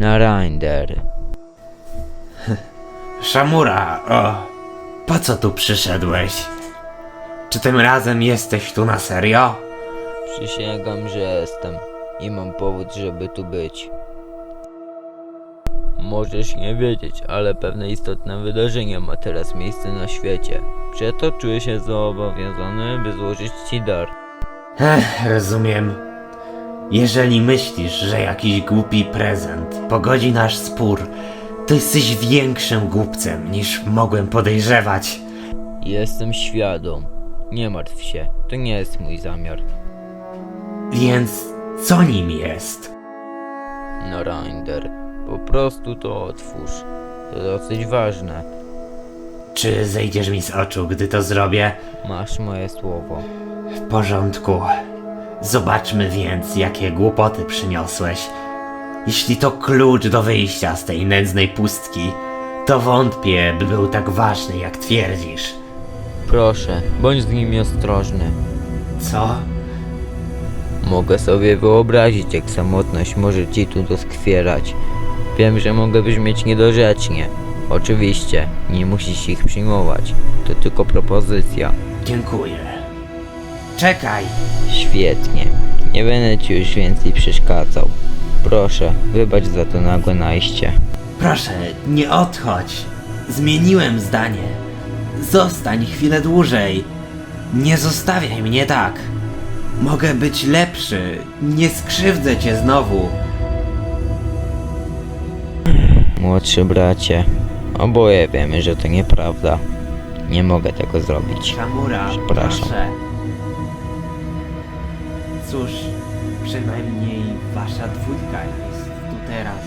Na Reinder. Szamura, o, po co tu przyszedłeś? Czy tym razem jesteś tu na serio? Przysięgam, że jestem i mam powód, żeby tu być. Możesz nie wiedzieć, ale pewne istotne wydarzenie ma teraz miejsce na świecie. Przeto czuję się zobowiązany, by złożyć ci dar. Ech, rozumiem. Jeżeli myślisz, że jakiś głupi prezent pogodzi nasz spór, to jesteś większym głupcem niż mogłem podejrzewać. Jestem świadom. Nie martw się, to nie jest mój zamiar. Więc co nim jest? No Reinder, po prostu to otwórz. To dosyć ważne. Czy zejdziesz mi z oczu, gdy to zrobię? Masz moje słowo. W porządku. Zobaczmy więc, jakie głupoty przyniosłeś. Jeśli to klucz do wyjścia z tej nędznej pustki, to wątpię, by był tak ważny, jak twierdzisz. Proszę, bądź z nimi ostrożny. Co? Mogę sobie wyobrazić, jak samotność może ci tu doskwierać. Wiem, że mogę brzmieć niedorzecznie. Oczywiście, nie musisz ich przyjmować. To tylko propozycja. Dziękuję. Czekaj! Świetnie. Nie będę ci już więcej przeszkadzał. Proszę, wybacz za to nagłe najście. Proszę, nie odchodź. Zmieniłem zdanie. Zostań chwilę dłużej. Nie zostawiaj mnie tak. Mogę być lepszy. Nie skrzywdzę cię znowu. Młodszy bracie, oboje wiemy, że to nieprawda. Nie mogę tego zrobić. Kamura, Przepraszam. proszę. Cóż, przynajmniej wasza dwójka jest tu teraz.